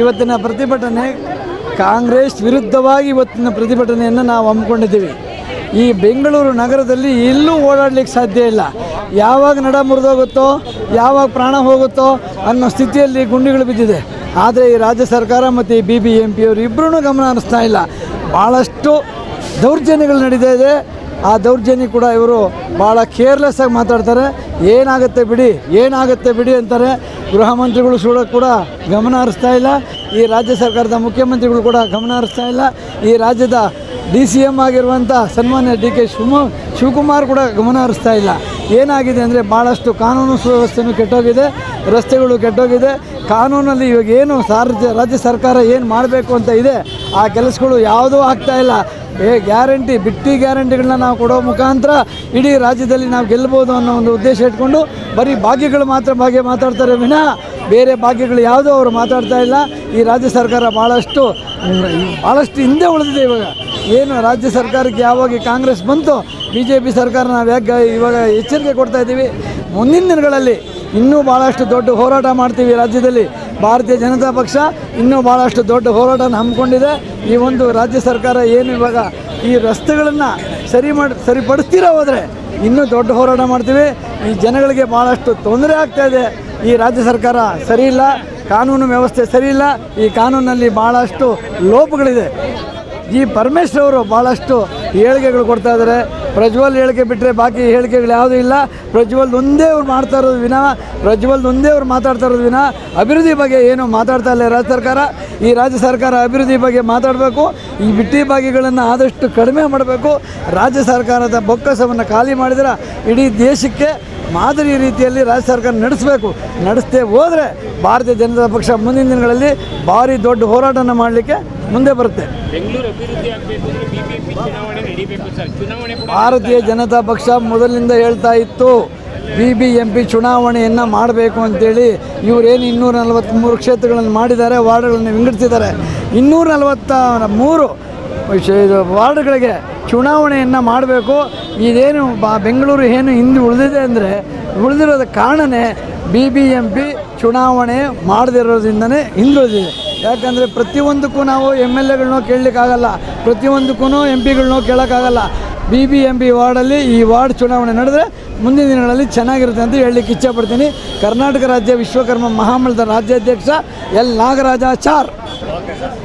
ಇವತ್ತಿನ ಪ್ರತಿಭಟನೆ ಕಾಂಗ್ರೆಸ್ ವಿರುದ್ಧವಾಗಿ ಇವತ್ತಿನ ಪ್ರತಿಭಟನೆಯನ್ನು ನಾವು ಹಮ್ಮಿಕೊಂಡಿದ್ದೀವಿ. ಈ ಬೆಂಗಳೂರು ನಗರದಲ್ಲಿ ಎಲ್ಲೂ ಓಡಾಡಲಿಕ್ಕೆ ಸಾಧ್ಯ ಇಲ್ಲ. ಯಾವಾಗ ನಡ ಮುರಿದೋಗುತ್ತೋ, ಯಾವಾಗ ಪ್ರಾಣ ಹೋಗುತ್ತೋ ಅನ್ನೋ ಸ್ಥಿತಿಯಲ್ಲಿ ಗುಂಡಿಗಳು ಬಿದ್ದಿದೆ. ಆದರೆ ಈ ರಾಜ್ಯ ಸರ್ಕಾರ ಮತ್ತು ಈ ಬಿ ಬಿ ಎಂ ಪಿಯವರು ಇಬ್ಬರೂ ಗಮನ ಹರಿಸ್ತಾ ಇಲ್ಲ. ಭಾಳಷ್ಟು ದೌರ್ಜನ್ಯಗಳು ನಡೀತಾ ಇದೆ. ಆ ದೌರ್ಜನ್ಯ ಕೂಡ ಇವರು ಭಾಳ ಕೇರ್ಲೆಸ್ಸಾಗಿ ಮಾತಾಡ್ತಾರೆ. ಏನಾಗುತ್ತೆ ಬಿಡಿ ಏನಾಗುತ್ತೆ ಬಿಡಿ ಅಂತಾರೆ. ಗೃಹ ಮಂತ್ರಿಗಳು ಕೂಡ ಕೂಡ ಗಮನ ಹರಿಸ್ತಾ ಇಲ್ಲ. ಈ ರಾಜ್ಯ ಸರ್ಕಾರದ ಮುಖ್ಯಮಂತ್ರಿಗಳು ಕೂಡ ಗಮನ ಹರಿಸ್ತಾ ಇಲ್ಲ. ಈ ರಾಜ್ಯದ ಡಿ ಸಿ ಎಂ ಆಗಿರುವಂಥ ಸನ್ಮಾನ್ಯ ಡಿ ಕೆ ಶಿವಮೊ ಶಿವಕುಮಾರ್ ಕೂಡ ಗಮನ ಹರಿಸ್ತಾ ಇಲ್ಲ. ಏನಾಗಿದೆ ಅಂದರೆ ಭಾಳಷ್ಟು ಕಾನೂನು ಸುವ್ಯವಸ್ಥೆನೂ ಕೆಟ್ಟೋಗಿದೆ, ರಸ್ತೆಗಳು ಕೆಟ್ಟೋಗಿದೆ. ಕಾನೂನಲ್ಲಿ ಇವಾಗ ಏನು ರಾಜ್ಯ ಸರ್ಕಾರ ಏನು ಮಾಡಬೇಕು ಅಂತ ಇದೆ, ಆ ಕೆಲಸಗಳು ಯಾವುದೂ ಆಗ್ತಾಯಿಲ್ಲ ಏ, ಗ್ಯಾರಂಟಿ, ಬಿಟ್ಟಿ ಗ್ಯಾರಂಟಿಗಳನ್ನ ನಾವು ಕೊಡೋ ಮುಖಾಂತರ ಇಡೀ ರಾಜ್ಯದಲ್ಲಿ ನಾವು ಗೆಲ್ಲಬೋದು ಅನ್ನೋ ಒಂದು ಉದ್ದೇಶ ಇಟ್ಕೊಂಡು ಬರೀ ಭಾಗ್ಯಗಳು ಮಾತ್ರ ಭಾಗ್ಯ ಮಾತಾಡ್ತಾರೆ ವಿನಃ ಬೇರೆ ಭಾಗ್ಯಗಳು ಯಾವುದೂ ಅವರು ಮಾತಾಡ್ತಾ ಇಲ್ಲ. ಈ ರಾಜ್ಯ ಸರ್ಕಾರ ಭಾಳಷ್ಟು ಭಾಳಷ್ಟು ಹಿಂದೆ ಉಳಿದಿದೆ ಇವಾಗ. ಏನು ರಾಜ್ಯ ಸರ್ಕಾರಕ್ಕೆ ಯಾವಾಗ ಕಾಂಗ್ರೆಸ್ ಬಂತು ಬಿ ಜೆ ಪಿ ಸರ್ಕಾರ ನಾವು ಯಾಕೆ ಇವಾಗ ಎಚ್ಚರಿಕೆ ಕೊಡ್ತಾ ಇದ್ದೀವಿ? ಮುಂದಿನ ದಿನಗಳಲ್ಲಿ ಇನ್ನೂ ಭಾಳಷ್ಟು ದೊಡ್ಡ ಹೋರಾಟ ಮಾಡ್ತೀವಿ ರಾಜ್ಯದಲ್ಲಿ. ಭಾರತೀಯ ಜನತಾ ಪಕ್ಷ ಇನ್ನೂ ಭಾಳಷ್ಟು ದೊಡ್ಡ ಹೋರಾಟನ ಹಮ್ಮಿಕೊಂಡಿದೆ. ಈ ಒಂದು ರಾಜ್ಯ ಸರ್ಕಾರ ಏನು ಇವಾಗ ಈ ರಸ್ತೆಗಳನ್ನು ಸರಿ ಮಾಡಿ, ಸರಿಪಡಿಸ್ತೀರ ಹೋದರೆ ಇನ್ನೂ ದೊಡ್ಡ ಹೋರಾಟ ಮಾಡ್ತೀವಿ. ಈ ಜನಗಳಿಗೆ ಭಾಳಷ್ಟು ತೊಂದರೆ ಆಗ್ತಾ ಇದೆ. ಈ ರಾಜ್ಯ ಸರ್ಕಾರ ಸರಿ ಇಲ್ಲ, ಕಾನೂನು ವ್ಯವಸ್ಥೆ ಸರಿ ಇಲ್ಲ. ಈ ಕಾನೂನಲ್ಲಿ ಭಾಳಷ್ಟು ಲೋಪಗಳಿದೆ. ಈ ಪರಮೇಶ್ವರ್ ಅವರು ಭಾಳಷ್ಟು ಹೇಳಿಕೆಗಳು ಕೊಡ್ತಾ ಇದ್ದಾರೆ. ಪ್ರಜ್ವಲ್ ಹೇಳಿಕೆ ಬಿಟ್ಟರೆ ಬಾಕಿ ಹೇಳಿಕೆಗಳು ಯಾವುದೂ ಇಲ್ಲ. ಪ್ರಜ್ವಲ್ ಒಂದೇ ಅವ್ರು ಮಾಡ್ತಾ ಇರೋದು ವಿನ, ಪ್ರಜ್ವಲ್ ಒಂದೇ ಅವ್ರು ಮಾತಾಡ್ತಾ ಇರೋದು ವಿನ, ಅಭಿವೃದ್ಧಿ ಬಗ್ಗೆ ಏನು ಮಾತಾಡ್ತಾ ಇಲ್ಲ ರಾಜ್ಯ ಸರ್ಕಾರ. ಈ ರಾಜ್ಯ ಸರ್ಕಾರ ಅಭಿವೃದ್ಧಿ ಬಗ್ಗೆ ಮಾತಾಡಬೇಕು, ಈ ಬಿಟ್ಟಿ ಬಾಗಿಗಳನ್ನು ಆದಷ್ಟು ಕಡಿಮೆ ಮಾಡಬೇಕು. ರಾಜ್ಯ ಸರ್ಕಾರದ ಬೊಕ್ಕಸವನ್ನು ಖಾಲಿ ಮಾಡಿದ್ರೆ ಇಡೀ ದೇಶಕ್ಕೆ ಮಾದರಿ ರೀತಿಯಲ್ಲಿ ರಾಜ್ಯ ಸರ್ಕಾರ ನಡೆಸಬೇಕು. ನಡೆಸದೆ ಹೋದರೆ ಭಾರತೀಯ ಜನತಾ ಪಕ್ಷ ಮುಂದಿನ ದಿನಗಳಲ್ಲಿ ಭಾರಿ ದೊಡ್ಡ ಹೋರಾಟನ ಮಾಡಲಿಕ್ಕೆ ಮುಂದೆ ಬರುತ್ತೆ. ಭಾರತೀಯ ಜನತಾ ಪಕ್ಷ ಮೊದಲಿನಿಂದ ಹೇಳ್ತಾ ಇತ್ತು ಬಿ ಬಿ ಎಂ ಪಿ ಚುನಾವಣೆಯನ್ನು ಮಾಡಬೇಕು ಅಂತೇಳಿ. ಇವರೇನು ಇನ್ನೂರ ನಲವತ್ತ್ಮೂರು ಕ್ಷೇತ್ರಗಳನ್ನು ಮಾಡಿದ್ದಾರೆ ವಾರ್ಡ್ಗಳನ್ನು ವಿಂಗಡಿಸಿದ್ದಾರೆ. ಇನ್ನೂರ ನಲವತ್ತ ಮೂರು ವಾರ್ಡ್ಗಳಿಗೆ ಚುನಾವಣೆಯನ್ನು ಮಾಡಬೇಕು. ಇದೇನು ಬಾ ಬೆಂಗಳೂರು ಏನು ಹಿಂದೆ ಉಳಿದಿದೆ ಅಂದರೆ ಉಳಿದಿರೋದ ಕಾರಣನೇ ಬಿ ಬಿ ಎಂ ಪಿ ಚುನಾವಣೆ ಮಾಡದಿರೋದ್ರಿಂದನೇ ಹಿಂದುಳಿದಿದೆ. ಯಾಕಂದರೆ ಪ್ರತಿಯೊಂದಕ್ಕೂ ನಾವು ಎಂ ಎಲ್ ಎಗಳನ್ನೂ ಕೇಳಲಿಕ್ಕಾಗಲ್ಲ ಪ್ರತಿಯೊಂದಕ್ಕೂ ಎಂ ಪಿಗಳನ್ನೂ ಕೇಳೋಕ್ಕಾಗಲ್ಲ. ಬಿ ಬಿ ಎಂ ಬಿ ವಾರ್ಡಲ್ಲಿ ಈ ವಾರ್ಡ್ ಚುನಾವಣೆ ನಡೆದರೆ ಮುಂದಿನ ದಿನಗಳಲ್ಲಿ ಚೆನ್ನಾಗಿರುತ್ತೆ ಅಂತ ಹೇಳಲಿಕ್ಕೆ ಇಚ್ಛಪಡ್ತೀನಿ. ಕರ್ನಾಟಕ ರಾಜ್ಯ ವಿಶ್ವಕರ್ಮ ಮಹಾಮಂಡಲದ ರಾಜ್ಯಾಧ್ಯಕ್ಷ ಎಲ್ ನಾಗರಾಜಾಚಾರ್.